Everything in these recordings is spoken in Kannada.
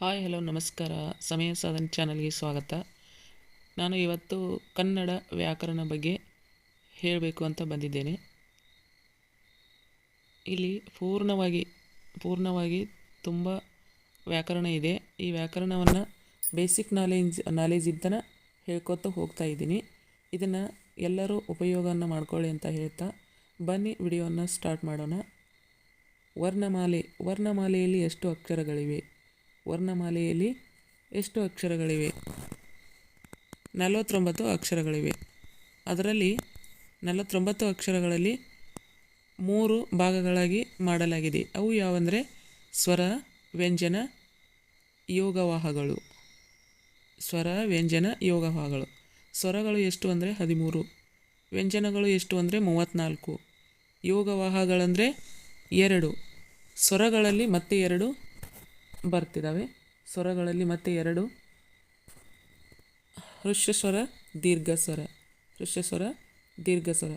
ಹಾಯ್, ಹಲೋ, ನಮಸ್ಕಾರ. ಸಮಯ ಸಾಧನ ಚಾನಲ್ಗೆ ಸ್ವಾಗತ. ನಾನು ಇವತ್ತು ಕನ್ನಡ ವ್ಯಾಕರಣ ಬಗ್ಗೆ ಹೇಳಬೇಕು ಅಂತ ಬಂದಿದ್ದೇನೆ. ಇಲ್ಲಿ ಪೂರ್ಣವಾಗಿ ಪೂರ್ಣವಾಗಿ ತುಂಬ ವ್ಯಾಕರಣ ಇದೆ. ಈ ವ್ಯಾಕರಣವನ್ನು ಬೇಸಿಕ್ ನಾಲೆಜ್ ನಾಲೆಜ್ ಇದ್ದನ ಹೇಳ್ಕೊತ ಹೋಗ್ತಾ ಇದ್ದೀನಿ. ಇದನ್ನು ಎಲ್ಲರೂ ಉಪಯೋಗವನ್ನು ಮಾಡ್ಕೊಳ್ಳಿ ಅಂತ ಹೇಳ್ತಾ ಬನ್ನಿ, ವಿಡಿಯೋನ ಸ್ಟಾರ್ಟ್ ಮಾಡೋಣ. ವರ್ಣಮಾಲೆ, ವರ್ಣಮಾಲೆಯಲ್ಲಿ ಎಷ್ಟು ಅಕ್ಷರಗಳಿವೆ? ವರ್ಣಮಾಲೆಯಲ್ಲಿ ಎಷ್ಟು ಅಕ್ಷರಗಳಿವೆ. ನಲವತ್ತೊಂಬತ್ತು ಅಕ್ಷರಗಳಿವೆ. ಅದರಲ್ಲಿ ನಲವತ್ತೊಂಬತ್ತು ಅಕ್ಷರಗಳಲ್ಲಿ ಮೂರು ಭಾಗಗಳಾಗಿ ಮಾಡಲಾಗಿದೆ. ಅವು ಯಾವಂದರೆ ಸ್ವರ, ವ್ಯಂಜನ, ಯೋಗವಾಹಗಳು. ಸ್ವರ, ವ್ಯಂಜನ, ಯೋಗವಾಹಗಳು. ಸ್ವರಗಳು ಎಷ್ಟು ಅಂದರೆ ಹದಿಮೂರು. ವ್ಯಂಜನಗಳು ಎಷ್ಟು ಅಂದರೆ ಮೂವತ್ತ್ನಾಲ್ಕು. ಯೋಗವಾಹಗಳಂದರೆ ಎರಡು. ಸ್ವರಗಳಲ್ಲಿ ಮತ್ತೆ ಎರಡು ಬರ್ತಿದ್ದಾವೆ ಸ್ವರಗಳಲ್ಲಿ ಮತ್ತೆ ಎರಡು. ಋಷ್ಯಸ್ವರ ದೀರ್ಘ ಸ್ವರ ಋಷ್ಯಸ್ವರ ದೀರ್ಘ ಸ್ವರ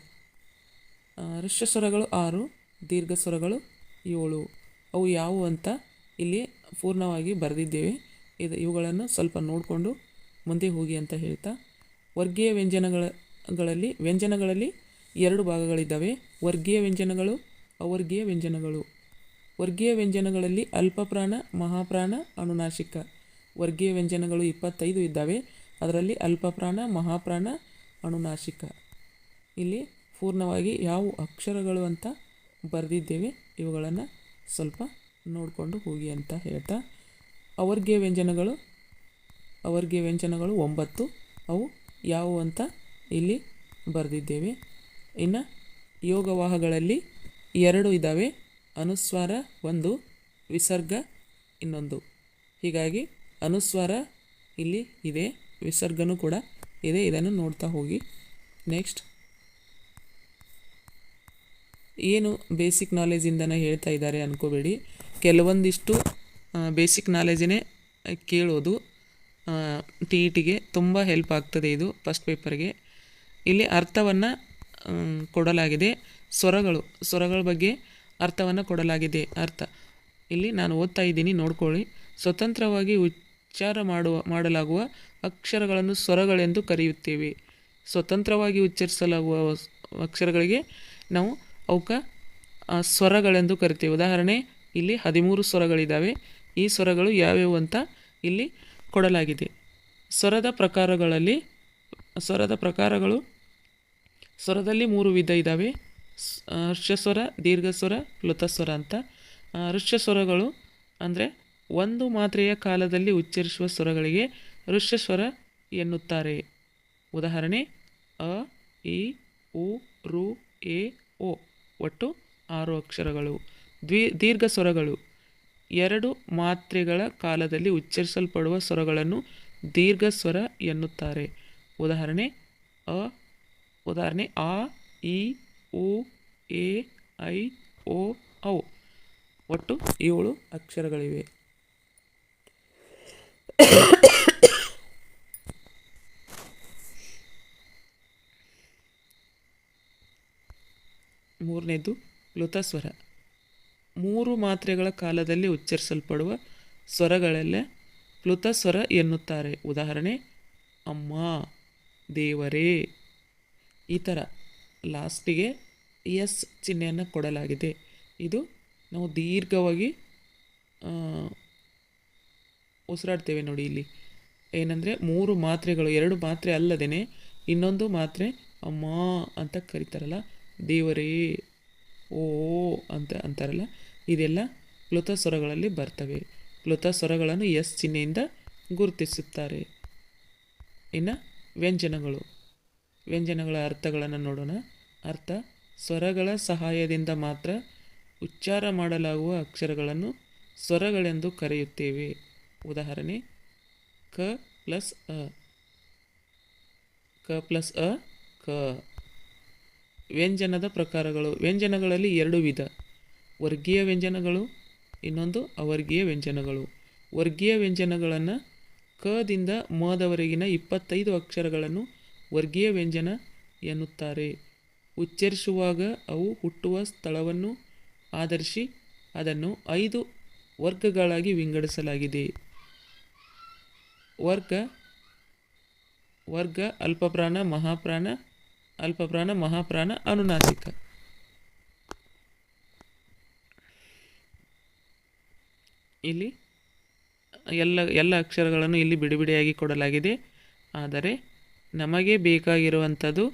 ಋಷ್ಯ ಸ್ವರಗಳು ಆರು ದೀರ್ಘ ಸ್ವರಗಳು ಏಳು. ಅವು ಯಾವುವು ಅಂತ ಇಲ್ಲಿ ಪೂರ್ಣವಾಗಿ ಬರೆದಿದ್ದೇವೆ. ಇದು ಇವುಗಳನ್ನು ಸ್ವಲ್ಪ ನೋಡಿಕೊಂಡು ಮುಂದೆ ಹೋಗಿ ಅಂತ ಹೇಳ್ತಾ. ವರ್ಗೀಯ ವ್ಯಂಜನಗಳಲ್ಲಿ ವ್ಯಂಜನಗಳಲ್ಲಿ ಎರಡು ಭಾಗಗಳಿದ್ದಾವೆ. ವರ್ಗೀಯ ವ್ಯಂಜನಗಳು, ಅವರ್ಗೀಯ ವ್ಯಂಜನಗಳು. ವರ್ಗೀಯ ವ್ಯಂಜನಗಳಲ್ಲಿ ಅಲ್ಪಪ್ರಾಣ, ಮಹಾಪ್ರಾಣ ಅನುನಾಶಿಕ ವರ್ಗೀಯ ವ್ಯಂಜನಗಳು ಇಪ್ಪತ್ತೈದು ಇದ್ದಾವೆ. ಅದರಲ್ಲಿ ಅಲ್ಪಪ್ರಾಣ, ಮಹಾಪ್ರಾಣ ಅನುನಾಶಿಕ ಇಲ್ಲಿ ಪೂರ್ಣವಾಗಿ ಯಾವ ಅಕ್ಷರಗಳು ಅಂತ ಬರೆದಿದ್ದೇವೆ, ಇವುಗಳನ್ನು ಸ್ವಲ್ಪ ನೋಡಿಕೊಂಡು ಹೋಗಿ ಅಂತ ಹೇಳ್ತಾ. ಅವರ್ಗೀಯ ವ್ಯಂಜನಗಳು ಅವರ್ಗೀಯ ವ್ಯಂಜನಗಳು ಒಂಬತ್ತು. ಅವು ಯಾವುವು ಅಂತ ಇಲ್ಲಿ ಬರೆದಿದ್ದೇವೆ. ಇನ್ನು ಯೋಗವಾಹಗಳಲ್ಲಿ ಎರಡು ಇದ್ದಾವೆ. ಅನುಸ್ವಾರ ಒಂದು, ವಿಸರ್ಗ ಇನ್ನೊಂದು. ಹೀಗಾಗಿ ಅನುಸ್ವಾರ ಇಲ್ಲಿ ಇದೆ, ವಿಸರ್ಗನೂ ಕೂಡ ಇದೆ, ಇದನ್ನು ನೋಡ್ತಾ ಹೋಗಿ. ನೆಕ್ಸ್ಟ್. ಏನು ಬೇಸಿಕ್ ನಾಲೆಜಿಂದನೇ ಹೇಳ್ತಾ ಇದ್ದಾರೆ ಅನ್ಕೋಬೇಡಿ. ಕೆಲವೊಂದಿಷ್ಟು ಬೇಸಿಕ್ ನಾಲೆಜಿನೇ ಕೇಳೋದು ಟಿ ಇ ಟಿಗೆ ತುಂಬ ಹೆಲ್ಪ್ ಆಗ್ತದೆ ಇದು ಫಸ್ಟ್ ಪೇಪರ್ಗೆ ಇಲ್ಲಿ ಅರ್ಥವನ್ನು ಕೊಡಲಾಗಿದೆ. ಸ್ವರಗಳು, ಸ್ವರಗಳ ಬಗ್ಗೆ ಅರ್ಥವನ್ನು ಕೊಡಲಾಗಿದೆ. ಅರ್ಥ. ಇಲ್ಲಿ ನಾನು ಓದ್ತಾ ಇದ್ದೀನಿ, ನೋಡ್ಕೊಳ್ಳಿ. ಸ್ವತಂತ್ರವಾಗಿ ಉಚ್ಚಾರ ಮಾಡುವ, ಮಾಡಲಾಗುವ ಅಕ್ಷರಗಳನ್ನು ಸ್ವರಗಳೆಂದು ಕರೆಯುತ್ತೇವೆ. ಸ್ವತಂತ್ರವಾಗಿ ಉಚ್ಚರಿಸಲಾಗುವ ಅಕ್ಷರಗಳಿಗೆ ನಾವು ಅವಕ್ಕೆ ಸ್ವರಗಳೆಂದು ಕರಿತೇವೆ. ಉದಾಹರಣೆ, ಇಲ್ಲಿ ಹದಿಮೂರು ಸ್ವರಗಳಿದ್ದಾವೆ ಈ ಸ್ವರಗಳು ಯಾವ್ಯಾವು ಅಂತ ಇಲ್ಲಿ ಕೊಡಲಾಗಿದೆ. ಸ್ವರದ ಪ್ರಕಾರಗಳಲ್ಲಿ, ಸ್ವರದ ಪ್ರಕಾರಗಳು, ಸ್ವರದಲ್ಲಿ ಮೂರು ವಿಧ ಇದ್ದಾವೆ ಹರ್ಷಸ್ವರ ದೀರ್ಘಸ್ವರ ಲುತಸ್ವರ ಅಂತ. ಋಷ್ಯಸ್ವರಗಳು ಅಂದರೆ ಒಂದು ಮಾತ್ರೆಯ ಕಾಲದಲ್ಲಿ ಉಚ್ಚರಿಸುವ ಸ್ವರಗಳಿಗೆ ಋಷ್ಯಸ್ವರ ಎನ್ನುತ್ತಾರೆ. ಉದಾಹರಣೆ, ಅ, ಇ, ಉ, ರು, ಎ, ಓ ಒಟ್ಟು ಆರು ಅಕ್ಷರಗಳು. ದ್ವಿ, ದೀರ್ಘ ಸ್ವರಗಳು. ಎರಡು ಮಾತ್ರೆಗಳ ಕಾಲದಲ್ಲಿ ಉಚ್ಚರಿಸಲ್ಪಡುವ ಸ್ವರಗಳನ್ನು ದೀರ್ಘ ಸ್ವರ ಎನ್ನುತ್ತಾರೆ. ಉದಾಹರಣೆ, ಅ, ಉದಾಹರಣೆ, ಆ, ಇ ಉ ಎ, ಐ, ಓ, ಔ. ಒಟ್ಟು ಏಳು ಅಕ್ಷರಗಳಿವೆ. ಮೂರನೇದು ಲುತಸ್ವರ. ಮೂರು ಮಾತ್ರೆಗಳ ಕಾಲದಲ್ಲಿ ಉಚ್ಚರಿಸಲ್ಪಡುವ ಸ್ವರಗಳಲ್ಲೇ ಕ್ಲುತ ಸ್ವರ ಎನ್ನುತ್ತಾರೆ. ಉದಾಹರಣೆ, ಅಮ್ಮ, ದೇವರೇ. ಈ ಥರ ಲಾಸ್ಟಿಗೆ ಎಸ್ ಚಿಹ್ನೆಯನ್ನು ಕೊಡಲಾಗಿದೆ. ಇದು ನಾವು ದೀರ್ಘವಾಗಿ ಉಸಿರಾಡ್ತೇವೆ ನೋಡಿ ಇಲ್ಲಿ. ಏನಂದರೆ, ಮೂರು ಮಾತ್ರೆಗಳು, ಎರಡು ಮಾತ್ರೆ ಅಲ್ಲದೇ ಇನ್ನೊಂದು ಮಾತ್ರೆ ಅಮ್ಮ ಅಂತ ಕರೀತಾರಲ್ಲ, ದೇವರೇ, ಓ, ಅಂತ ಅಂತಾರಲ್ಲ, ಇದೆಲ್ಲ ಪ್ಲುತ ಸ್ವರಗಳಲ್ಲಿ ಬರ್ತವೆ. ಕ್ಲುತ ಸ್ವರಗಳನ್ನು ಎಸ್ ಚಿಹ್ನೆಯಿಂದ ಗುರುತಿಸುತ್ತಾರೆ. ಇನ್ನು ವ್ಯಂಜನಗಳು. ವ್ಯಂಜನಗಳ ಅರ್ಥಗಳನ್ನು ನೋಡೋಣ. ಅರ್ಥ, ಸ್ವರಗಳ ಸಹಾಯದಿಂದ ಮಾತ್ರ ಉಚ್ಚಾರ ಮಾಡಲಾಗುವ ಅಕ್ಷರಗಳನ್ನು ಸ್ವರಗಳೆಂದು ಕರೆಯುತ್ತೇವೆ. ಉದಾಹರಣೆ, ಕ ಪ್ಲಸ್ ಅ. ಕ ಪ್ಲಸ್ ಅ, ಕ. ವ್ಯಂಜನದ ಪ್ರಕಾರಗಳು. ವ್ಯಂಜನಗಳಲ್ಲಿ ಎರಡು ವಿಧ. ವರ್ಗೀಯ ವ್ಯಂಜನಗಳು, ಇನ್ನೊಂದು ಅವರ್ಗೀಯ ವ್ಯಂಜನಗಳು. ವರ್ಗೀಯ ವ್ಯಂಜನಗಳನ್ನು ಕದಿಂದ ಮದವರೆಗಿನ ಇಪ್ಪತ್ತೈದು ಅಕ್ಷರಗಳನ್ನು ವರ್ಗೀಯ ವ್ಯಂಜನ ಎನ್ನುತ್ತಾರೆ. ಉಚ್ಚರಿಸುವಾಗ ಅವು ಹುಟ್ಟುವ ಸ್ಥಳವನ್ನು ಆಧರಿಸಿ ಅದನ್ನು ಐದು ವರ್ಗಗಳಾಗಿ ವಿಂಗಡಿಸಲಾಗಿದೆ. ವರ್ಗ ವರ್ಗ ಅಲ್ಪಪ್ರಾಣ, ಮಹಾಪ್ರಾಣ ಅಲ್ಪಪ್ರಾಣ, ಮಹಾಪ್ರಾಣ, ಅನುನಾಸಿಕ. ಇಲ್ಲಿ ಎಲ್ಲ ಎಲ್ಲ ಅಕ್ಷರಗಳನ್ನು ಇಲ್ಲಿ ಬಿಡಿಬಿಡಿಯಾಗಿ ಕೊಡಲಾಗಿದೆ. ಆದರೆ ನಮಗೆ ಬೇಕಾಗಿರುವಂಥದ್ದು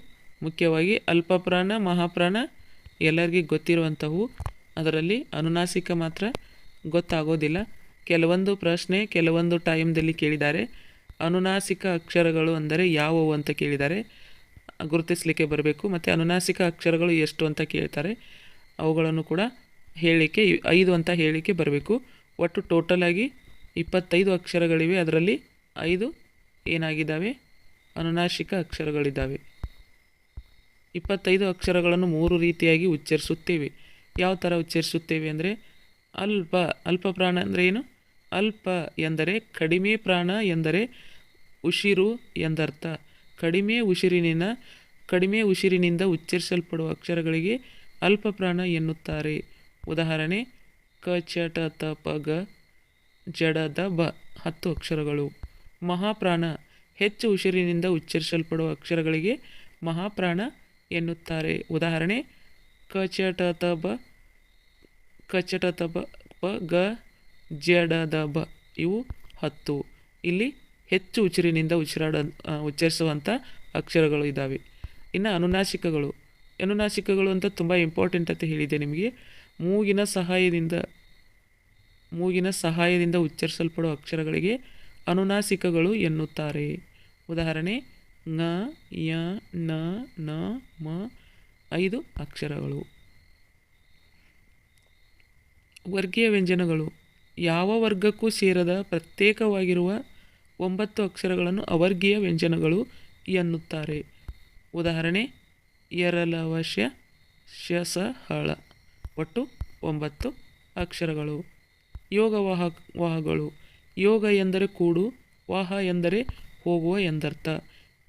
ಮುಖ್ಯವಾಗಿ ಅಲ್ಪಪ್ರಾಣ, ಮಹಾಪ್ರಾಣ ಎಲ್ಲರಿಗೂ ಗೊತ್ತಿರುವಂಥವು. ಅದರಲ್ಲಿ ಅನುನಾಸಿಕ ಮಾತ್ರ ಗೊತ್ತಾಗೋದಿಲ್ಲ. ಕೆಲವೊಂದು ಪ್ರಶ್ನೆ ಕೆಲವೊಂದು ಟೈಮ್ದಲ್ಲಿ ಕೇಳಿದ್ದಾರೆ. ಅನುನಾಸಿಕ ಅಕ್ಷರಗಳು ಅಂದರೆ ಯಾವುವು ಅಂತ ಕೇಳಿದ್ದಾರೆ. ಗುರುತಿಸಲಿಕ್ಕೆ ಬರಬೇಕು. ಮತ್ತು ಅನುನಾಸಿಕ ಅಕ್ಷರಗಳು ಎಷ್ಟು ಅಂತ ಕೇಳ್ತಾರೆ. ಅವುಗಳನ್ನು ಕೂಡ ಹೇಳಿಕೆ ಐದು ಅಂತ ಹೇಳಿಕೆ ಬರಬೇಕು. ಒಟ್ಟು ಟೋಟಲಾಗಿ ಇಪ್ಪತ್ತೈದು ಅಕ್ಷರಗಳಿವೆ. ಅದರಲ್ಲಿ ಐದು ಏನಾಗಿದ್ದಾವೆ? ಅನುನಾಸಿಕ ಅಕ್ಷರಗಳಿದ್ದಾವೆ. ಇಪ್ಪತ್ತೈದು ಅಕ್ಷರಗಳನ್ನು ಮೂರು ರೀತಿಯಾಗಿ ಉಚ್ಚರಿಸುತ್ತೇವೆ. ಯಾವ ಥರ ಉಚ್ಚರಿಸುತ್ತೇವೆ ಅಂದರೆ, ಅಲ್ಪ ಅಲ್ಪ ಪ್ರಾಣ ಅಂದರೆ ಏನು? ಅಲ್ಪ ಎಂದರೆ ಕಡಿಮೆ ಪ್ರಾಣ ಎಂದರೆ ಉಸಿರು ಎಂದರ್ಥ. ಕಡಿಮೆ ಉಸಿರಿನಿಂದ ಕಡಿಮೆ ಉಸಿರಿನಿಂದ ಉಚ್ಚರಿಸಲ್ಪಡುವ ಅಕ್ಷರಗಳಿಗೆ ಅಲ್ಪ ಪ್ರಾಣ ಎನ್ನುತ್ತಾರೆ. ಉದಾಹರಣೆ, ಕ ಚಟ ತ, ಪ, ಗ ಜಡ ದ, ಬ ಹತ್ತು ಅಕ್ಷರಗಳು. ಮಹಾಪ್ರಾಣ ಹೆಚ್ಚು ಉಸಿರಿನಿಂದ ಉಚ್ಚರಿಸಲ್ಪಡುವ ಅಕ್ಷರಗಳಿಗೆ ಮಹಾಪ್ರಾಣ ಎನ್ನುತ್ತಾರೆ. ಉದಾಹರಣೆ ಕ ಚ ಟ ತ ಬ ಕ ಚ ಟ ತ ಬ ಪ, ಗ ಜಡ ದ ಬ ಇವು ಹತ್ತು. ಇಲ್ಲಿ ಹೆಚ್ಚು ಉಸಿರಿನಿಂದ ಉಸಿರಾಡ ಉಚ್ಚರಿಸುವಂಥ ಅಕ್ಷರಗಳು ಇದ್ದಾವೆ ಇನ್ನು ಅನುನಾಸಿಕಗಳು. ಅನುನಾಸಿಕಗಳು ಅಂತ ತುಂಬ ಇಂಪಾರ್ಟೆಂಟ್ ಅಂತ ಹೇಳಿದೆ ನಿಮಗೆ. ಮೂಗಿನ ಸಹಾಯದಿಂದ ಮೂಗಿನ ಸಹಾಯದಿಂದ ಉಚ್ಚರಿಸಲ್ಪಡುವ ಅಕ್ಷರಗಳಿಗೆ ಅನುನಾಸಿಕಗಳು ಎನ್ನುತ್ತಾರೆ. ಉದಾಹರಣೆ, ನ, ಯ, ನ ನ, ಮ, ಐದು ಅಕ್ಷರಗಳು. ವರ್ಗೀಯ ವ್ಯಂಜನಗಳು. ಯಾವ ವರ್ಗಕ್ಕೂ ಸೇರದ ಪ್ರತ್ಯೇಕವಾಗಿರುವ ಒಂಬತ್ತು ಅಕ್ಷರಗಳನ್ನು ಅವರ್ಗೀಯ ವ್ಯಂಜನಗಳು ಎನ್ನುತ್ತಾರೆ. ಉದಾಹರಣೆ ಎರಲವಶ್ಯ ಶಸಹಳ. ಒಟ್ಟು ಒಂಬತ್ತು ಅಕ್ಷರಗಳು. ಯೋಗವಾಹ ವಾಹಗಳು ಯೋಗ ಎಂದರೆ ಕೂಡು, ವಾಹ ಎಂದರೆ ಹೋಗುವ ಎಂದರ್ಥ.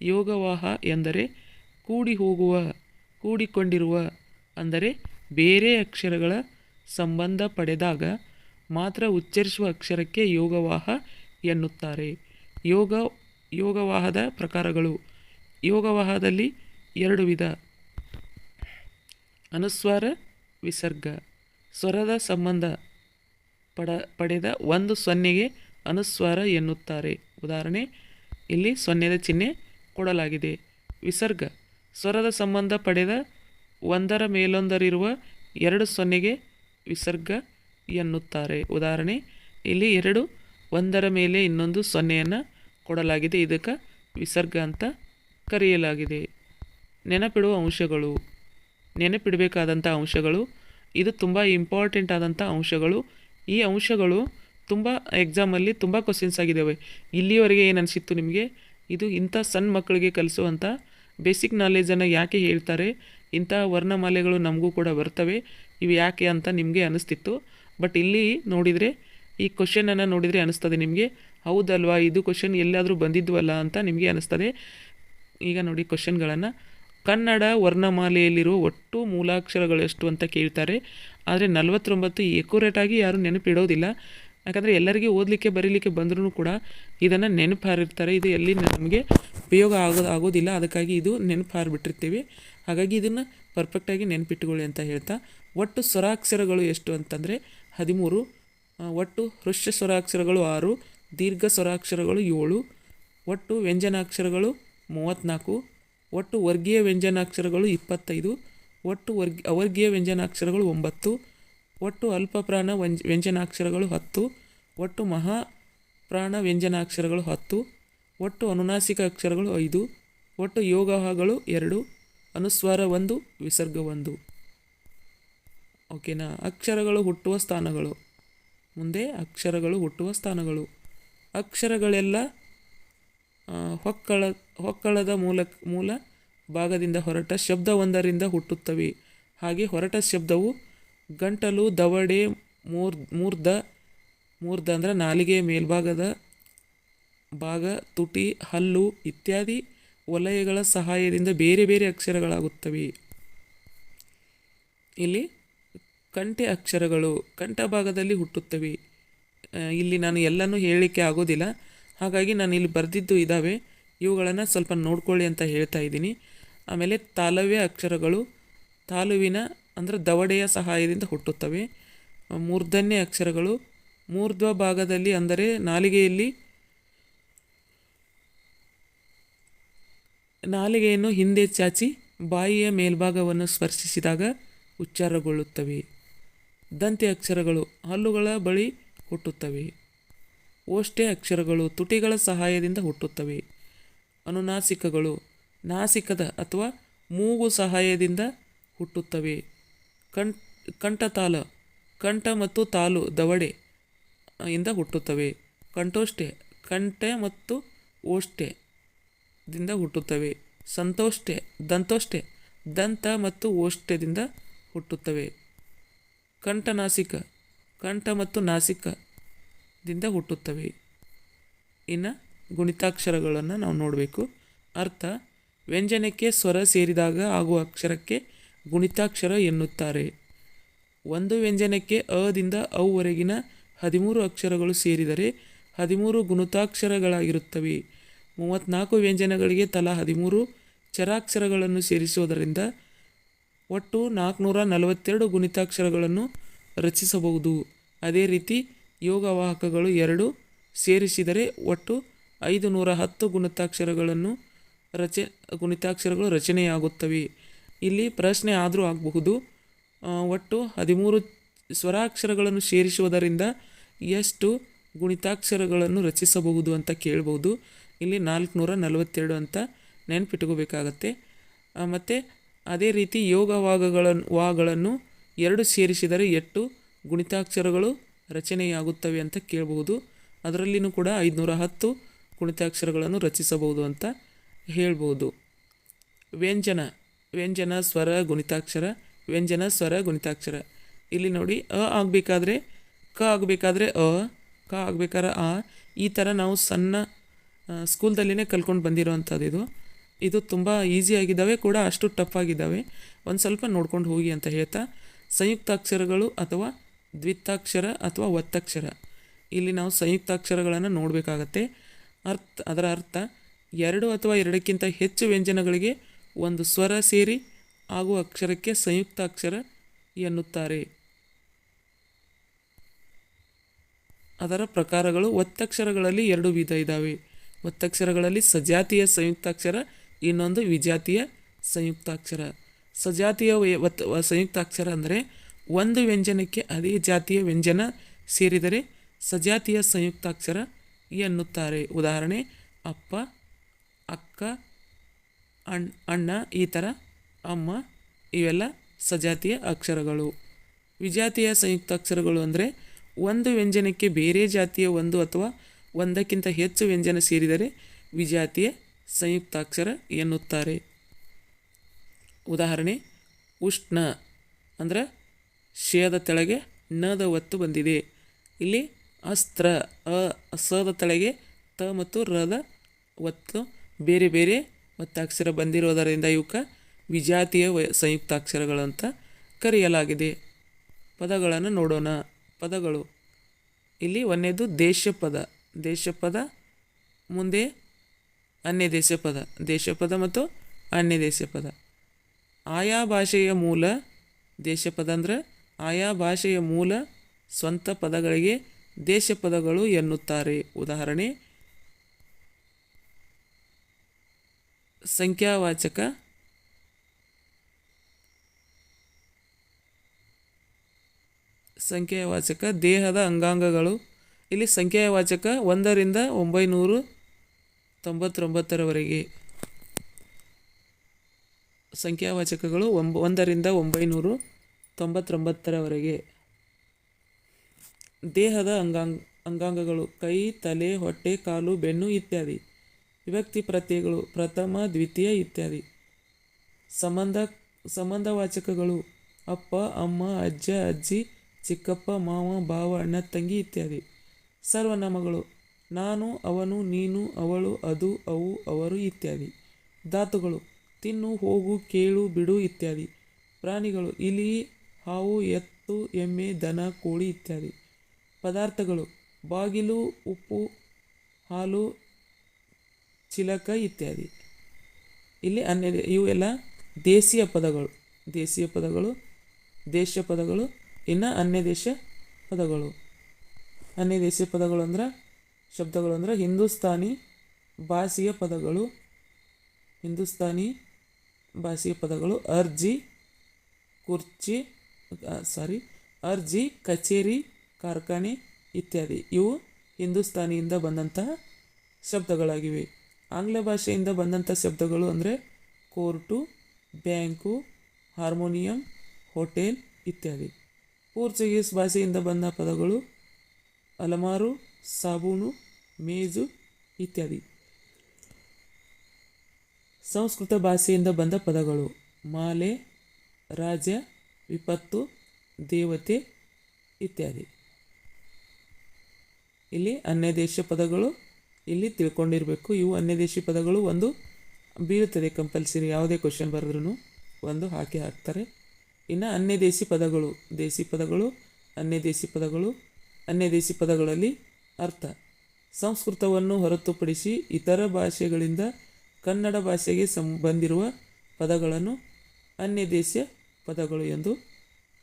ಯೋಗವಾಹ ಎಂದರೆ ಕೂಡಿ ಹೋಗುವ, ಕೂಡಿಕೊಂಡಿರುವ, ಅಂದರೆ ಬೇರೆ ಅಕ್ಷರಗಳ ಸಂಬಂಧ ಪಡೆದಾಗ ಮಾತ್ರ ಉಚ್ಚರಿಸುವ ಅಕ್ಷರಕ್ಕೆ ಯೋಗವಾಹ ಎನ್ನುತ್ತಾರೆ. ಯೋಗ ಯೋಗವಾಹದ ಪ್ರಕಾರಗಳು. ಯೋಗವಾಹದಲ್ಲಿ ಎರಡು ವಿಧ. ಅನುಸ್ವಾರ, ವಿಸರ್ಗ. ಸ್ವರದ ಸಂಬಂಧ ಪಡ, ಪಡೆದ ಒಂದು ಸೊನ್ನೆಗೆ ಅನುಸ್ವಾರ ಎನ್ನುತ್ತಾರೆ. ಉದಾಹರಣೆ, ಇಲ್ಲಿ ಸೊನ್ನೆದ ಚಿಹ್ನೆ ಕೊಡಲಾಗಿದೆ. ವಿಸರ್ಗ, ಸ್ವರದ ಸಂಬಂಧ ಪಡೆದ ಒಂದರ ಮೇಲೊಂದರಿರುವ ಎರಡು ಸೊನ್ನೆಗೆ ವಿಸರ್ಗ ಎನ್ನುತ್ತಾರೆ. ಉದಾಹರಣೆ, ಇಲ್ಲಿ ಎರಡು, ಒಂದರ ಮೇಲೆ ಇನ್ನೊಂದು ಸೊನ್ನೆಯನ್ನು ಕೊಡಲಾಗಿದೆ. ಇದಕ್ಕೆ ವಿಸರ್ಗ ಅಂತ ಕರೆಯಲಾಗಿದೆ. ನೆನಪಿಡುವ ಅಂಶಗಳು. ನೆನಪಿಡಬೇಕಾದಂಥ ಅಂಶಗಳು. ಇದು ತುಂಬ ಇಂಪಾರ್ಟೆಂಟ್ ಆದಂಥ ಅಂಶಗಳು. ಈ ಅಂಶಗಳು ತುಂಬ ಎಕ್ಸಾಮಲ್ಲಿ ತುಂಬ ಕ್ವಶನ್ಸ್ ಆಗಿದ್ದಾವೆ ಇಲ್ಲಿವರೆಗೆ ಏನು ಅನಿಸಿತ್ತು ನಿಮಗೆ? ಇದು ಇಂಥ ಸಣ್ಣ ಮಕ್ಕಳಿಗೆ ಕಲಿಸುವಂಥ ಬೇಸಿಕ್ ನಾಲೆಜನ್ನು ಯಾಕೆ ಹೇಳ್ತಾರೆ? ಇಂಥ ವರ್ಣಮಾಲೆಗಳು ನಮಗೂ ಕೂಡ ಬರ್ತವೆ. ಇವು ಯಾಕೆ ಅಂತ ನಿಮಗೆ ಅನಿಸ್ತಿತ್ತು. ಬಟ್ ಇಲ್ಲಿ ನೋಡಿದರೆ, ಈ ಕ್ವಶನನ್ನು ನೋಡಿದರೆ ಅನಿಸ್ತದೆ ನಿಮಗೆ. ಹೌದಲ್ವಾ? ಇದು ಕ್ವಶನ್ ಎಲ್ಲಾದರೂ ಬಂದಿದ್ವಲ್ಲ ಅಂತ ನಿಮಗೆ ಅನಿಸ್ತದೆ. ಈಗ ನೋಡಿ ಕ್ವಶನ್ಗಳನ್ನು ಕನ್ನಡ ವರ್ಣಮಾಲೆಯಲ್ಲಿರುವ ಒಟ್ಟು ಮೂಲಾಕ್ಷರಗಳು ಎಷ್ಟು ಅಂತ ಕೇಳ್ತಾರೆ. ಆದರೆ ನಲವತ್ತೊಂಬತ್ತು ಎಕ್ಯುರೇಟಾಗಿ ಯಾರೂ ನೆನಪಿಡೋದಿಲ್ಲ. ಯಾಕಂದರೆ ಎಲ್ಲರಿಗೂ ಓದಲಿಕ್ಕೆ, ಬರೀಲಿಕ್ಕೆ ಬಂದರೂ ಕೂಡ ಇದನ್ನು ನೆನಪು ಹಾರಿರ್ತಾರೆ ಇದು ಎಲ್ಲಿ ನಮಗೆ ಉಪಯೋಗ ಆಗೋದು, ಆಗೋದಿಲ್ಲ. ಅದಕ್ಕಾಗಿ ಇದು ನೆನಪು ಹಾರಿಬಿಟ್ಟಿರ್ತೀವಿ ಹಾಗಾಗಿ ಇದನ್ನು ಪರ್ಫೆಕ್ಟಾಗಿ ನೆನಪಿಟ್ಟುಕೊಳ್ಳಿ ಅಂತ ಹೇಳ್ತಾ, ಒಟ್ಟು ಸ್ವರಾಕ್ಷರಗಳು ಎಷ್ಟು ಅಂತಂದರೆ ಹದಿಮೂರು ಒಟ್ಟು ಹೃಷ್ಯ ಸ್ವರಾಕ್ಷರಗಳು ಆರು, ದೀರ್ಘ ಸ್ವರಾಕ್ಷರಗಳು ಏಳು, ಒಟ್ಟು ವ್ಯಂಜನಾಕ್ಷರಗಳು ಮೂವತ್ತ್ನಾಲ್ಕು, ಒಟ್ಟು ವರ್ಗೀಯ ವ್ಯಂಜನಾಕ್ಷರಗಳು ಇಪ್ಪತ್ತೈದು, ಒಟ್ಟು ವರ್ಗ, ಅವರ್ಗೀಯ ವ್ಯಂಜನಾಕ್ಷರಗಳು ಒಂಬತ್ತು ಒಟ್ಟು ಅಲ್ಪಪ್ರಾಣ ವ್ಯಂಜನಾಕ್ಷರಗಳು ಹತ್ತು, ಒಟ್ಟು ಮಹಾ ಪ್ರಾಣ ವ್ಯಂಜನಾಕ್ಷರಗಳು ಹತ್ತು, ಒಟ್ಟು ಅನುನಾಸಿಕ ಅಕ್ಷರಗಳು ಐದು, ಒಟ್ಟು ಯೋಗಗಳು ಎರಡು, ಅನುಸ್ವಾರ ಒಂದು, ವಿಸರ್ಗ ಒಂದು. ಓಕೆನಾ? ಅಕ್ಷರಗಳು ಹುಟ್ಟುವ ಸ್ಥಾನಗಳು. ಮುಂದೆ ಅಕ್ಷರಗಳು ಹುಟ್ಟುವ ಸ್ಥಾನಗಳು. ಅಕ್ಷರಗಳೆಲ್ಲ ಹೊಕ್ಕಳ ಹೊಕ್ಕಳದ ಮೂಲ ಮೂಲ ಭಾಗದಿಂದ ಹೊರಟ ಶಬ್ದವೊಂದರಿಂದ ಹುಟ್ಟುತ್ತವೆ. ಹಾಗೆ ಹೊರಟ ಶಬ್ದವು ಗಂಟಲು ದವಡೆ ಮೂರ್ ಮೂರ್ಧ ಮೂರ್ಧ ಅಂದರೆ ನಾಲಿಗೆ ಮೇಲ್ಭಾಗದ ಭಾಗ, ತುಟಿ, ಹಲ್ಲು ಇತ್ಯಾದಿ ವಲಯಗಳ ಸಹಾಯದಿಂದ ಬೇರೆ ಬೇರೆ ಅಕ್ಷರಗಳಾಗುತ್ತವೆ. ಇಲ್ಲಿ ಕಂಠೆ ಅಕ್ಷರಗಳು ಕಂಠ ಭಾಗದಲ್ಲಿ ಹುಟ್ಟುತ್ತವೆ. ಇಲ್ಲಿ ನಾನು ಎಲ್ಲನೂ ಹೇಳಲಿಕ್ಕೆ ಆಗೋದಿಲ್ಲ. ಹಾಗಾಗಿ ನಾನು ಇಲ್ಲಿ ಬರೆದಿದ್ದು ಇದ್ದಾವೆ ಇವುಗಳನ್ನು ಸ್ವಲ್ಪ ನೋಡ್ಕೊಳ್ಳಿ ಅಂತ ಹೇಳ್ತಾ ಇದ್ದೀನಿ. ಆಮೇಲೆ ತಾಲವ್ಯ ಅಕ್ಷರಗಳು, ತಾಲುವಿನ ಅಂದರೆ ದವಡೆಯ ಸಹಾಯದಿಂದ ಹುಟ್ಟುತ್ತವೆ. ಮೂರ್ಧನ್ಯ ಅಕ್ಷರಗಳು. ಮೂರ್ಧ್ವ ಭಾಗದಲ್ಲಿ ಅಂದರೆ ನಾಲಿಗೆಯಲ್ಲಿ ನಾಲಿಗೆಯನ್ನು ಹಿಂದೆ ಚಾಚಿ ಬಾಯಿಯ ಮೇಲ್ಭಾಗವನ್ನು ಸ್ಪರ್ಶಿಸಿದಾಗ ಉಚ್ಚಾರಗೊಳ್ಳುತ್ತವೆ. ದಂತೆ ಅಕ್ಷರಗಳು ಹಲ್ಲುಗಳ ಬಳಿ ಹುಟ್ಟುತ್ತವೆ. ಓಷ್ಟೆ ಅಕ್ಷರಗಳು ತುಟಿಗಳ ಸಹಾಯದಿಂದ ಹುಟ್ಟುತ್ತವೆ. ಅನುನಾಸಿಕಗಳು ನಾಸಿಕದ ಅಥವಾ ಮೂಗು ಸಹಾಯದಿಂದ ಹುಟ್ಟುತ್ತವೆ. ಕಂ ಕಂಠತಾಲ ಕಂಠ ಮತ್ತು ತಾಲು ದವಡೆ ಇಂದ ಹುಟ್ಟುತ್ತವೆ. ಕಂಠೋಷ್ಟೆ ಕಂಠೆ ಮತ್ತು ಓಷ್ಟೆ ದಿಂದ ಹುಟ್ಟುತ್ತವೆ. ಸಂತೋಷ್ಟೆ ದಂತೋಷ್ಟೆ ದಂತ ಮತ್ತು ಓಷ್ಟೆದಿಂದ ಹುಟ್ಟುತ್ತವೆ. ಕಂಠನಾಸಿಕ, ಕಂಠ ಮತ್ತು ನಾಸಿಕದಿಂದ ಹುಟ್ಟುತ್ತವೆ. ಇನ್ನು ಗುಣಿತಾಕ್ಷರಗಳನ್ನು ನಾವು ನೋಡಬೇಕು. ಅರ್ಥ, ವ್ಯಂಜನಕ್ಕೆ ಸ್ವರ ಸೇರಿದಾಗ ಆಗುವ ಅಕ್ಷರಕ್ಕೆ ಗುಣಿತಾಕ್ಷರ ಎನ್ನುತ್ತಾರೆ. ಒಂದು ವ್ಯಂಜನಕ್ಕೆ ಅದಿಂದ ಅವರೆಗಿನ ಹದಿಮೂರು ಅಕ್ಷರಗಳು ಸೇರಿದರೆ ಹದಿಮೂರು ಗುಣಿತಾಕ್ಷರಗಳಾಗಿರುತ್ತವೆ. ಮೂವತ್ತ್ನಾಲ್ಕು ವ್ಯಂಜನಗಳಿಗೆ ತಲಾ ಹದಿಮೂರು ಚರಾಕ್ಷರಗಳನ್ನು ಸೇರಿಸುವುದರಿಂದ ಒಟ್ಟು ನಾಲ್ಕುನೂರ ನಲವತ್ತೆರಡು ಗುಣಿತಾಕ್ಷರಗಳನ್ನು ರಚಿಸಬಹುದು. ಅದೇ ರೀತಿ ಯೋಗವಾಹಕಗಳು ಎರಡು ಸೇರಿಸಿದರೆ ಒಟ್ಟು ಐದು ನೂರ ಹತ್ತು ಗುಣಿತಾಕ್ಷರಗಳನ್ನು ರಚ ಗುಣಿತಾಕ್ಷರಗಳು ರಚನೆಯಾಗುತ್ತವೆ. ಇಲ್ಲಿ ಪ್ರಶ್ನೆ ಆದರೂ ಆಗಬಹುದು. ಒಟ್ಟು ಹದಿಮೂರು ಸ್ವರಾಕ್ಷರಗಳನ್ನು ಸೇರಿಸುವುದರಿಂದ ಎಷ್ಟು ಗುಣಿತಾಕ್ಷರಗಳನ್ನು ರಚಿಸಬಹುದು ಅಂತ ಕೇಳ್ಬೋದು ಇಲ್ಲಿ ನಾಲ್ಕುನೂರ ನಲವತ್ತೆರಡು ಅಂತ ನೆನಪಿಟ್ಕೋಬೇಕಾಗತ್ತೆ. ಮತ್ತು ಅದೇ ರೀತಿ ಯೋಗ ವಾಗಗಳನ್ನು ಎರಡು ಸೇರಿಸಿದರೆ ಎಷ್ಟು ಗುಣಿತಾಕ್ಷರಗಳು ರಚನೆಯಾಗುತ್ತವೆ ಅಂತ ಕೇಳಬಹುದು. ಅದರಲ್ಲಿನೂ ಕೂಡ ಐದುನೂರ ಹತ್ತು ಗುಣಿತಾಕ್ಷರಗಳನ್ನು ರಚಿಸಬಹುದು ಅಂತ ಹೇಳ್ಬೋದು ವ್ಯಂಜನ. ವ್ಯಂಜನ ಸ್ವರ ಗುಣಿತಾಕ್ಷರ, ವ್ಯಂಜನ ಸ್ವರ ಗುಣಿತಾಕ್ಷರ. ಇಲ್ಲಿ ನೋಡಿ, ಅ ಆಗಬೇಕಾದ್ರೆ, ಕ ಆಗಬೇಕಾದ್ರೆ ಅ, ಕ ಆಗಬೇಕಾದ್ರೆ ಆ, ಈ ಥರ ನಾವು ಸಣ್ಣ ಸ್ಕೂಲ್ದಲ್ಲಿನೇ ಕಲ್ಕೊಂಡು ಬಂದಿರೋವಂಥದ್ದು ಇದು. ಇದು ತುಂಬ ಈಸಿ ಆಗಿದ್ದಾವೆ ಕೂಡ ಅಷ್ಟು ಟಫ್ ಆಗಿದ್ದಾವೆ. ಒಂದು ಸ್ವಲ್ಪ ನೋಡ್ಕೊಂಡು ಹೋಗಿ ಅಂತ ಹೇಳ್ತಾ, ಸಂಯುಕ್ತಾಕ್ಷರಗಳು ಅಥವಾ ದ್ವಿತಾಕ್ಷರ ಅಥವಾ ಒತ್ತಕ್ಷರ. ಇಲ್ಲಿ ನಾವು ಸಂಯುಕ್ತಾಕ್ಷರಗಳನ್ನು ನೋಡಬೇಕಾಗತ್ತೆ. ಅರ್ಥ, ಅದರ ಅರ್ಥ, ಎರಡು ಅಥವಾ ಎರಡಕ್ಕಿಂತ ಹೆಚ್ಚು ವ್ಯಂಜನಗಳಿಗೆ ಒಂದು ಸ್ವರ ಸೇರಿ ಆಗುವ ಅಕ್ಷರಕ್ಕೆ ಸಂಯುಕ್ತಾಕ್ಷರ ಎನ್ನುತ್ತಾರೆ. ಅದರ ಪ್ರಕಾರಗಳು ಒತ್ತಕ್ಷರಗಳಲ್ಲಿ ಎರಡು ವಿಧ ಇದ್ದಾವೆ ಒತ್ತಕ್ಷರಗಳಲ್ಲಿ ಸಜಾತಿಯ ಸಂಯುಕ್ತಾಕ್ಷರ ಇನ್ನೊಂದು ವಿಜಾತಿಯ ಸಂಯುಕ್ತಾಕ್ಷರ ಸಜಾತಿಯ ಒತ್ತ ಸಂಯುಕ್ತಾಕ್ಷರ ಅಂದರೆ ಒಂದು ವ್ಯಂಜನಕ್ಕೆ ಅದೇ ಜಾತಿಯ ವ್ಯಂಜನ ಸೇರಿದರೆ ಸಜಾತಿಯ ಸಂಯುಕ್ತಾಕ್ಷರ ಎನ್ನುತ್ತಾರೆ. ಉದಾಹರಣೆ, ಅಪ್ಪ, ಅಕ್ಕ ಅಣ್ಣ ಅಣ್ಣ, ಈ ಥರ ಅಮ್ಮ, ಇವೆಲ್ಲ ಸಜಾತಿಯ ಅಕ್ಷರಗಳು. ವಿಜಾತಿಯ ಸಂಯುಕ್ತಾಕ್ಷರಗಳು ಅಂದರೆ ಒಂದು ವ್ಯಂಜನಕ್ಕೆ ಬೇರೆ ಜಾತಿಯ ಒಂದು ಅಥವಾ ಒಂದಕ್ಕಿಂತ ಹೆಚ್ಚು ವ್ಯಂಜನ ಸೇರಿದರೆ ವಿಜಾತಿಯ ಸಂಯುಕ್ತಾಕ್ಷರ ಎನ್ನುತ್ತಾರೆ. ಉದಾಹರಣೆ, ಉಷ್ಣ ಅಂದರೆ ಶೇದ ತೆಳಗೆ ನದ ಒತ್ತು ಬಂದಿದೆ. ಇಲ್ಲಿ ಅಸ್ತ್ರ, ಅ, ಸದ ತೆಳಗೆ ತ ಮತ್ತು ರದ ಒತ್ತು ಬೇರೆ ಬೇರೆ ಒತ್ತಾಕ್ಷರ ಬಂದಿರೋದರಿಂದ ಇವಕ್ಕೆ ವಿಜಾತಿಯ ವ- ಸಂಯುಕ್ತಾಕ್ಷರಗಳಂತ ಕರೆಯಲಾಗಿದೆ. ಪದಗಳನ್ನು ನೋಡೋಣ. ಪದಗಳು. ಇಲ್ಲಿ ಒಂದನೇದು ದೇಶಪದ. ದೇಶಪದ ಮುಂದೆ ಅನ್ಯ ದೇಶ ಪದ ದೇಶಪದ ಮತ್ತು ಅನ್ಯ ದೇಶ ಪದ ಆಯಾ ಭಾಷೆಯ ಮೂಲ ದೇಶಪದ ಅಂದರೆ ಆಯಾ ಭಾಷೆಯ ಮೂಲ ಸ್ವಂತ ಪದಗಳಿಗೆ ದೇಶ ಪದಗಳು ಎನ್ನುತ್ತಾರೆ. ಉದಾಹರಣೆ ಸಂಖ್ಯಾವಾಚಕ ಸಂಖ್ಯಾವಾಚಕ ದೇಹದ ಅಂಗಾಂಗಗಳು. ಇಲ್ಲಿ ಸಂಖ್ಯಾವಾಚಕ ಒಂದರಿಂದ ಒಂಬೈನೂರು ತೊಂಬತ್ತೊಂಬತ್ತರವರೆಗೆ. ಸಂಖ್ಯಾವಾಚಕಗಳು ಒಂಬ, ಒಂದರಿಂದ ಒಂಬೈನೂರು ತೊಂಬತ್ತೊಂಬತ್ತರವರೆಗೆ. ದೇಹದ ಅಂಗಾಂಗ, ಅಂಗಾಂಗಗಳು ಕೈ, ತಲೆ, ಹೊಟ್ಟೆ, ಕಾಲು, ಬೆನ್ನು ಇತ್ಯಾದಿ. ವಿಭಕ್ತಿ ಪ್ರತ್ಯಯಗಳು ಪ್ರಥಮ, ದ್ವಿತೀಯ ಇತ್ಯಾದಿ. ಸಂಬಂಧ, ಸಂಬಂಧವಾಚಕಗಳು ಅಪ್ಪ, ಅಮ್ಮ, ಅಜ್ಜ, ಅಜ್ಜಿ, ಚಿಕ್ಕಪ್ಪ, ಮಾವ, ಭಾವ, ಅಣ್ಣ, ತಂಗಿ ಇತ್ಯಾದಿ. ಸರ್ವನಾಮಗಳು ನಾನು, ಅವನು, ನೀನು, ಅವಳು, ಅದು, ಅವು, ಅವರು ಇತ್ಯಾದಿ. ಧಾತುಗಳು ತಿನ್ನು, ಹೋಗು, ಕೇಳು, ಬಿಡು ಇತ್ಯಾದಿ. ಪ್ರಾಣಿಗಳು ಇಲಿ, ಹಾವು, ಎತ್ತು, ಎಮ್ಮೆ, ದನ, ಕೋಳಿ ಇತ್ಯಾದಿ. ಪದಾರ್ಥಗಳು ಬಾಗಿಲು, ಉಪ್ಪು, ಹಾಲು ಚಿಲಕ ಇತ್ಯಾದಿ. ಇಲ್ಲಿ ಅನ್ಯ ಇವೆಲ್ಲ ದೇಶೀಯ ಪದಗಳು. ದೇಶೀಯ ಪದಗಳು, ದೇಶ ಪದಗಳು, ಇನ್ನು ಅನ್ಯ ದೇಶ ಪದಗಳು. ಅನ್ಯ ದೇಶೀಯ ಪದಗಳು ಅಂದ್ರೆ ಶಬ್ದಗಳು ಅಂದ್ರೆ ಹಿಂದೂಸ್ತಾನಿ ಭಾಷೆಯ ಪದಗಳು. ಹಿಂದೂಸ್ತಾನಿ ಭಾಷೆಯ ಪದಗಳು, ಅರ್ಜಿ, ಕುರ್ಚಿ ಸಾರಿ ಅರ್ಜಿ, ಕಚೇರಿ, ಕಾರ್ಖಾನೆ ಇತ್ಯಾದಿ. ಇವು ಹಿಂದೂಸ್ತಾನಿಯಿಂದ ಬಂದಂತಹ ಶಬ್ದಗಳಾಗಿವೆ. ಆಂಗ್ಲ ಭಾಷೆಯಿಂದ ಬಂದಂಥ ಶಬ್ದಗಳು ಅಂದರೆ ಕೋರ್ಟು, ಬ್ಯಾಂಕು, ಹಾರ್ಮೋನಿಯಂ, ಹೋಟೆಲ್ ಇತ್ಯಾದಿ. ಪೋರ್ಚುಗೀಸ್ ಭಾಷೆಯಿಂದ ಬಂದ ಪದಗಳು ಅಲಮಾರು, ಸಾಬೂನು, ಮೇಜು ಇತ್ಯಾದಿ. ಸಂಸ್ಕೃತ ಭಾಷೆಯಿಂದ ಬಂದ ಪದಗಳು ಮಾಲೆ ರಾಜ ವಿಪತ್ತು, ದೇವತೆ ಇತ್ಯಾದಿ. ಇಲ್ಲಿ ಅನ್ಯ ದೇಶ ಪದಗಳು ಇಲ್ಲಿ ತಿಳ್ಕೊಂಡಿರಬೇಕು. ಇವು ಅನ್ಯದೇಶಿ ಪದಗಳು ಒಂದು ಬೀಳುತ್ತದೆ ಕಂಪಲ್ಸರಿ ಯಾವುದೇ ಕ್ವಶನ್ ಬರೆದ್ರೂ ಒಂದು ಹಾಕಿ ಹಾಕ್ತಾರೆ. ಇನ್ನು ಅನ್ಯ ದೇಶಿ ಪದಗಳು ದೇಸಿ ಪದಗಳು ಅನ್ಯದೇಶಿ ಪದಗಳು ಅನ್ಯದೇಶಿ ಪದಗಳಲ್ಲಿ ಅರ್ಥ. ಸಂಸ್ಕೃತವನ್ನು ಹೊರತುಪಡಿಸಿ ಇತರ ಭಾಷೆಗಳಿಂದ ಕನ್ನಡ ಭಾಷೆಗೆ ಸಂಬಂಧಿರುವ ಪದಗಳನ್ನು ಅನ್ಯ ದೇಶ ಪದಗಳು ಎಂದು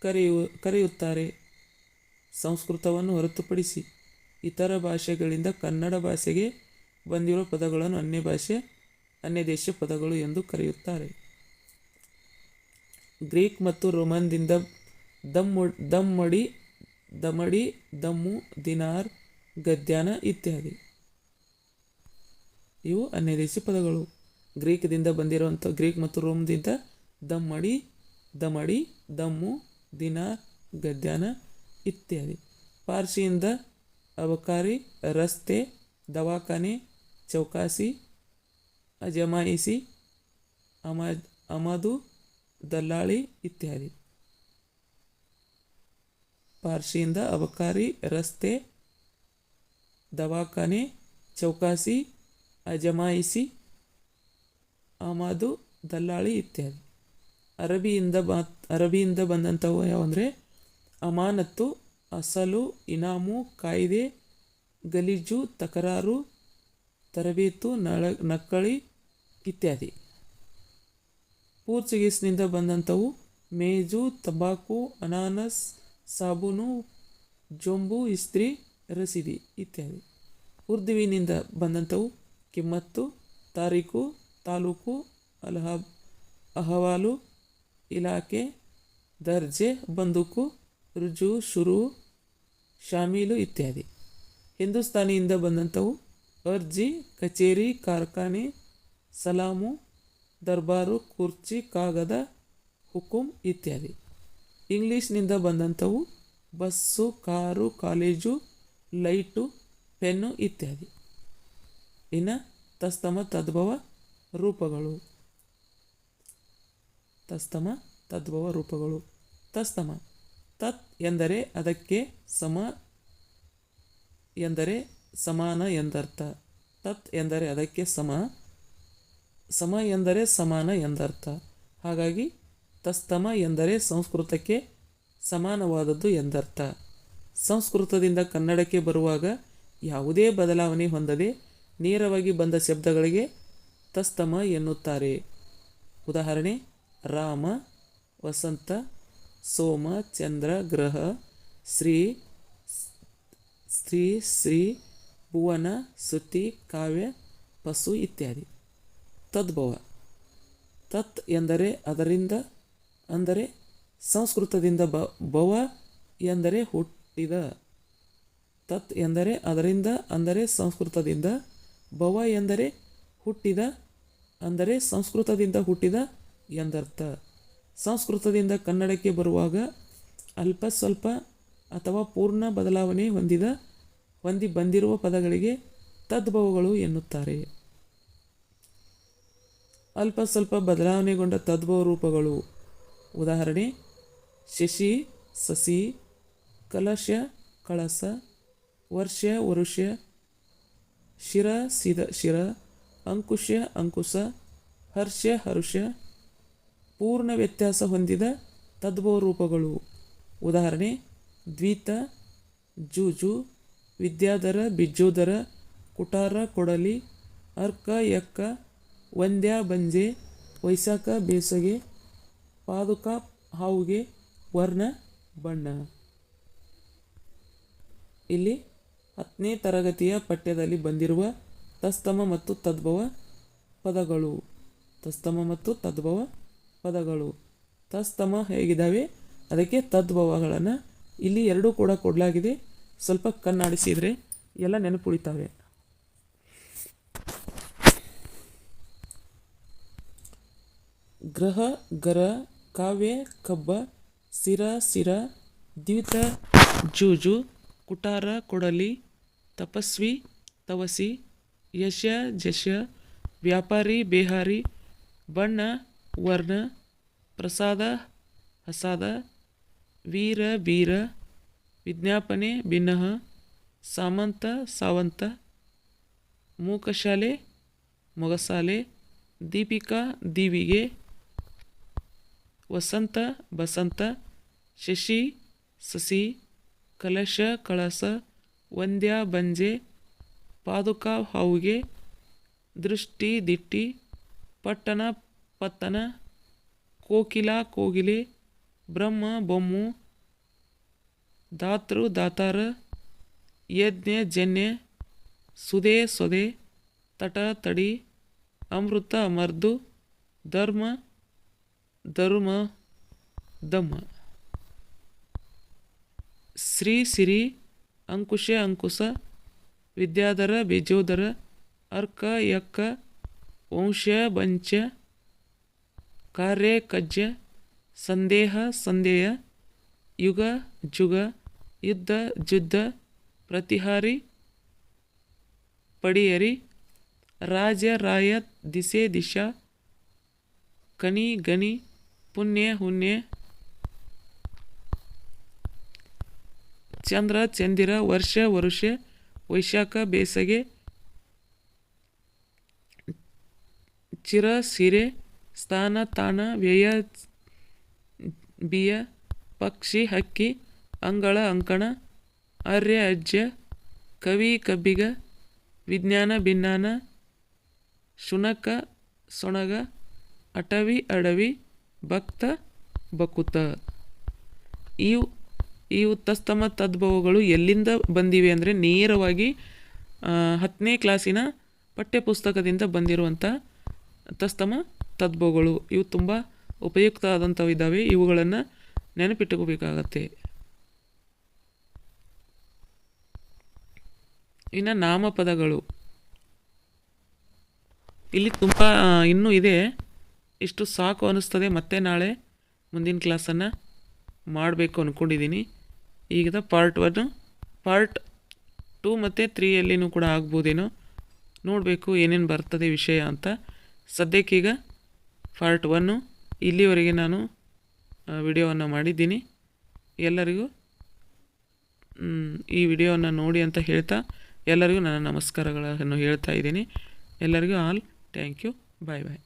ಕರೆಯು, ಕರೆಯುತ್ತಾರೆ. ಸಂಸ್ಕೃತವನ್ನು ಹೊರತುಪಡಿಸಿ ಇತರ ಭಾಷೆಗಳಿಂದ ಕನ್ನಡ ಭಾಷೆಗೆ ಬಂದಿರುವ ಪದಗಳನ್ನು ಅನ್ಯ ಭಾಷೆ, ಅನ್ಯ ದೇಶ ಪದಗಳು ಎಂದು ಕರೆಯುತ್ತಾರೆ. ಗ್ರೀಕ್ ಮತ್ತು ರೋಮನ್ದಿಂದ ದಮ್ಮು ದಮ್ಮಡಿ ದಮಡಿ ದಮ್ಮು, ದಿನಾರ್, ಗದ್ಯಾನ ಇತ್ಯಾದಿ. ಇವು ಅನ್ಯ ದೇಶ ಪದಗಳು. ಗ್ರೀಕ್ದಿಂದ ಬಂದಿರುವಂಥ, ಗ್ರೀಕ್ ಮತ್ತು ರೋಮ್ದಿಂದ ದಮ್ಮಡಿ ದಮಡಿ ದಮ್ಮು, ದಿನಾರ್, ಗದ್ಯಾನ ಇತ್ಯಾದಿ. ಪಾರ್ಸಿಯಿಂದ ಅಬಕಾರಿ, ರಸ್ತೆ, ದವಾಖಾನೆ, ಚೌಕಾಸಿ, ಅಜಮಾಯಿಸಿ, ಅಮದ್, ಅಮದು, ದಲ್ಲಾಳಿ ಇತ್ಯಾದಿ. ಪಾರ್ಶಿಯಿಂದ ಅಬಕಾರಿ, ರಸ್ತೆ, ದವಾಖಾನೆ, ಚೌಕಾಸಿ, ಅಜಮಾಯಿಸಿ, ಅಮದು, ದಲ್ಲಾಳಿ ಇತ್ಯಾದಿ. ಅರಬಿಯಿಂದ ಬ, ಅರಬಿಯಿಂದ ಬಂದಂಥವು ಯಾವಂದರೆ, ಅಮಾನತ್ತು ಅಸಲು, ಇನಾಮು, ಕಾಯ್ದೆ, ಗಲೀಜು, ತಕರಾರು, ತರಬೇತು, ನಳ ನಕ್ಕಳಿ ಇತ್ಯಾದಿ. ಪೋರ್ಚುಗೀಸ್ನಿಂದ ಬಂದಂಥವು ಮೇಜು, ತಂಬಾಕು, ಅನಾನಸ್, ಸಾಬೂನು, ಜೊಂಬು, ಇಸ್ತ್ರಿ, ರಸೀದಿ ಇತ್ಯಾದಿ. ಉರ್ದುವಿನಿಂದ ಬಂದಂಥವು ಕಿಮ್ಮತ್ತು, ತಾರೀಕು, ತಾಲೂಕು, ಅಲಹ, ಅಹವಾಲು, ಇಲಾಖೆ, ದರ್ಜೆ, ಬಂದೂಕು ರುಜು ಶುರು, ಶಾಮೀಲು ಇತ್ಯಾದಿ. ಹಿಂದೂಸ್ತಾನಿಯಿಂದ ಬಂದಂಥವು ಅರ್ಜಿ, ಕಚೇರಿ, ಕಾರ್ಖಾನೆ, ಸಲಾಮು, ದರ್ಬಾರು, ಕುರ್ಚಿ, ಕಾಗದ, ಹುಕುಂ ಇತ್ಯಾದಿ. ಇಂಗ್ಲೀಷ್ನಿಂದ ಬಂದಂಥವು bus, car, college, light, pen ಇತ್ಯಾದಿ. ಇನ್ನು ತಸ್ತಮ ತದ್ಭವ ರೂಪಗಳು. ತಸ್ತಮ ತದ್ಭವ ರೂಪಗಳು. ತಸ್ತಮ. ತತ್ ಎಂದರೆ ಅದಕ್ಕೆ ಸಮ ಎಂದರೆ ಸಮಾನ ಎಂದರ್ಥ. ತತ್ ಎಂದರೆ ಅದಕ್ಕೆ ಸಮ ಸಮ ಎಂದರೆ ಸಮಾನ ಎಂದರ್ಥ. ಹಾಗಾಗಿ ತಸ್ತಮ ಎಂದರೆ ಸಂಸ್ಕೃತಕ್ಕೆ ಸಮಾನವಾದದ್ದು ಎಂದರ್ಥ. ಸಂಸ್ಕೃತದಿಂದ ಕನ್ನಡಕ್ಕೆ ಬರುವಾಗ ಯಾವುದೇ ಬದಲಾವಣೆ ಹೊಂದದೆ ನೇರವಾಗಿ ಬಂದ ಶಬ್ದಗಳಿಗೆ ತಸ್ತಮ ಎನ್ನುತ್ತಾರೆ. ಉದಾಹರಣೆ, ರಾಮ, ವಸಂತ ಸೋಮ ಚಂದ್ರ ಗ್ರಹ ಶ್ರೀ ಸ್ತ್ರೀ ಶ್ರೀ ಭುವನ ಸುತಿ ಕಾವ್ಯ ಪಶು ಇತ್ಯಾದಿ. ತದ್ಭವ. ತತ್ ಎಂದರೆ ಅದರಿಂದ ಅಂದರೆ ಸಂಸ್ಕೃತದಿಂದ ಬ, ಭವ ಎಂದರೆ ಹುಟ್ಟಿದ. ತತ್ ಎಂದರೆ ಅದರಿಂದ ಅಂದರೆ ಸಂಸ್ಕೃತದಿಂದ, ಭವ ಎಂದರೆ ಹುಟ್ಟಿದ, ಅಂದರೆ ಸಂಸ್ಕೃತದಿಂದ ಹುಟ್ಟಿದ ಎಂದರ್ಥ. ಸಂಸ್ಕೃತದಿಂದ ಕನ್ನಡಕ್ಕೆ ಬರುವಾಗ ಅಲ್ಪ ಸ್ವಲ್ಪ ಅಥವಾ ಪೂರ್ಣ ಬದಲಾವಣೆ ಹೊಂದಿದ, ಹೊಂದಿ ಬಂದಿರುವ ಪದಗಳಿಗೆ ತದ್ಭವಗಳು ಎನ್ನುತ್ತಾರೆ. ಅಲ್ಪ ಸ್ವಲ್ಪ ಬದಲಾವಣೆಗೊಂಡ ತದ್ಭವ ರೂಪಗಳು. ಉದಾಹರಣೆ, ಶಶಿ, ಸಸಿ, ಕಲಶ, ಕಳಸ, ವರ್ಷ, ವರುಷ, ಶಿರ, ಸಿದ, ಶಿರ, ಅಂಕುಶ ಅಂಕುಶ ಹರ್ಷ, ಹರುಷ ಪೂರ್ಣ ವ್ಯತ್ಯಾಸ ಹೊಂದಿದ ತದ್ಭವ ರೂಪಗಳು ಉದಾಹರಣೆ, ದ್ವಿತ, ಜೂಜು, ವಿದ್ಯಾಧರ ಬಿಜ್ಜೋದರ ಕುಟಾರ, ಕೊಡಲಿ, ಅರ್ಕ, ಯಕ್ಕ, ವಂದ್ಯ, ಬಂಜೆ ವೈಶಾಖ ಬೇಸಗೆ, ಪಾದುಕ, ಹಾವುಗೆ, ವರ್ಣ, ಬಣ್ಣ. ಇಲ್ಲಿ ಹತ್ತನೇ ತರಗತಿಯ ಪಠ್ಯದಲ್ಲಿ ಬಂದಿರುವ ತಸ್ತಮ ಮತ್ತು ತದ್ಭವ ಪದಗಳು. ತಸ್ತಮ ಮತ್ತು ತದ್ಭವ ಪದಗಳು. ತಸ್ತಮ ಹೇಗಿದ್ದಾವೆ? ಅದಕ್ಕೆ ತದ್ಭವಗಳನ್ನು ಇಲ್ಲಿ ಎರಡೂ ಕೂಡ ಕೊಡಲಾಗಿದೆ. ಸ್ವಲ್ಪ ಕಣ್ಣಾಡಿಸಿದರೆ ಎಲ್ಲ ನೆನಪುಳಿತಾವೆ. ಗ್ರಹ, ಗರ, ಕಾವ್ಯ, ಕಬ್ಬ, ಸಿರ ಸಿರ ದ್ವಿತ ಜೂಜು, ಕುಟಾರ, ಕೊಡಲಿ, ತಪಸ್ವಿ, ತವಸಿ ಯಶ ಜಶ ವ್ಯಾಪಾರಿ, ಬೇಹಾರಿ, ಬಣ್ಣ ವರ್ಣ, ಪ್ರಸಾದ, ಹಸಾದ, ವೀರ, ಬೀರ, ವಿಜ್ಞಾಪನೆ ಭಿನ್ನಃ ಸಾಮಂತ, ಸಾವಂತ, ಮೂಕಶಾಲೆ, ಮೊಗಸಾಲೆ, ದೀಪಿಕಾ, ದೀವಿಗೆ, ವಸಂತ, ಬಸಂತ, ಶಶಿ, ಸಸಿ, ಕಲಶ, ಕಳಸ, ವಂದ್ಯ, ಬಂಜೆ, ಪಾದುಕ, ಹಾವುಗೆ, ದೃಷ್ಟಿ, ದಿಟ್ಟಿ, ಪಟ್ಟಣ ಪತ್ತನ, ಕೋಕಿಲ, ಕೋಗಿಲೆ, ಬ್ರಹ್ಮ, ಬೊಮ್ಮು, ದಾತೃ, ದಾತಾರ, ಯಜ್ಞ, ಜನ್ಯ ಸುದೆ ಸೊದೆ ತಟ, ತಡಿ, ಅಮೃತ ಅಮರ್ದು ಧರ್ಮ ಧರ್ಮ, ದಮ್ಮ. ಶ್ರೀ ಸಿರಿ, ಅಂಕುಶ ಅಂಕುಶ ವಿದ್ಯಾಧರ ಬೇಜೋದರ ಅರ್ಕ, ಯಕ್ಕ ವಂಶ ಬಂಚ ಕಾರ್ಯ ಕಜ್ಜ, ಸಂದೇಹ ಸಂದೇಹ ಯುಗ, ಜುಗ, ಯುದ್ಧ, ಜುದ್ಧ, ಪ್ರತಿಹಾರಿ, ಪಡಿಯರಿ, ರಾಜ, ರಾಯ, ದಿಸೆ, ದಿಶಾ ಕನಿ ಗಣಿ, ಪುಣ್ಯ, ಹುಣ್ಯ, ಚಂದ್ರ, ಚಂದಿರ, ವರ್ಷ, ವರುಷ, ವೈಶಾಖ, ಬೇಸಗೆ, ಚಿರ, ಸಿರೆ ಸ್ಥಾನ, ತಾಣ, ವ್ಯಯ, ಬಿಯ, ಪಕ್ಷಿ, ಹಕ್ಕಿ, ಅಂಗಳ, ಅಂಕಣ, ಆರ್ಯ, ಅಜ್ಜ, ಕವಿ, ಕಬ್ಬಿಗ, ವಿಜ್ಞಾನ ಭಿನ್ನಾನ ಶುನಕ, ಸೊಣಗ, ಅಟವಿ, ಅಡವಿ, ಭಕ್ತ, ಬಕುತ. ಇವು, ಈ ಉತ್ತಸ್ತಮ ತದ್ಭವಗಳು ಎಲ್ಲಿಂದ ಬಂದಿವೆ ಅಂದರೆ ನೇರವಾಗಿ ಹತ್ತನೇ ಕ್ಲಾಸಿನ ಪಠ್ಯಪುಸ್ತಕದಿಂದ ಬಂದಿರುವಂಥ ತಸ್ತಮ ತದ್ಭವಗಳು ಇವು ತುಂಬ ಉಪಯುಕ್ತ ಆದಂಥವು ಇದ್ದಾವೆ. ಇವುಗಳನ್ನು ನೆನಪಿಟ್ಟುಕೋಬೇಕಾಗತ್ತೆ. ಇನ್ನು ನಾಮಪದಗಳು. ಇಲ್ಲಿ ತುಂಬ ಇನ್ನೂ ಇದೆ. ಇಷ್ಟು ಸಾಕು ಅನ್ನಿಸ್ತದೆ. ಮತ್ತೆ ನಾಳೆ ಮುಂದಿನ ಕ್ಲಾಸನ್ನು ಮಾಡಬೇಕು ಅಂದ್ಕೊಂಡಿದ್ದೀನಿ ಈಗ ಪಾರ್ಟ್ ಒನ್, ಪಾರ್ಟ್ ಟೂ ಮತ್ತು ತ್ರೀಯಲ್ಲಿನೂ ಕೂಡ ಆಗ್ಬೋದೇನೋ. ನೋಡಬೇಕು ಏನೇನು ಬರ್ತದೆ ವಿಷಯ ಅಂತ. ಸದ್ಯಕ್ಕೀಗ ಪಾರ್ಟ್ ಒನ್ನು ಇಲ್ಲಿವರೆಗೆ ನಾನು ವಿಡಿಯೋವನ್ನು ಮಾಡಿದ್ದೀನಿ. ಎಲ್ಲರಿಗೂ ಈ ವಿಡಿಯೋವನ್ನು ನೋಡಿ ಅಂತ ಹೇಳ್ತಾ, ಎಲ್ಲರಿಗೂ ನನ್ನ ನಮಸ್ಕಾರಗಳನ್ನು ಹೇಳ್ತಾ ಇದ್ದೀನಿ. ಎಲ್ಲರಿಗೂ all thank you bye bye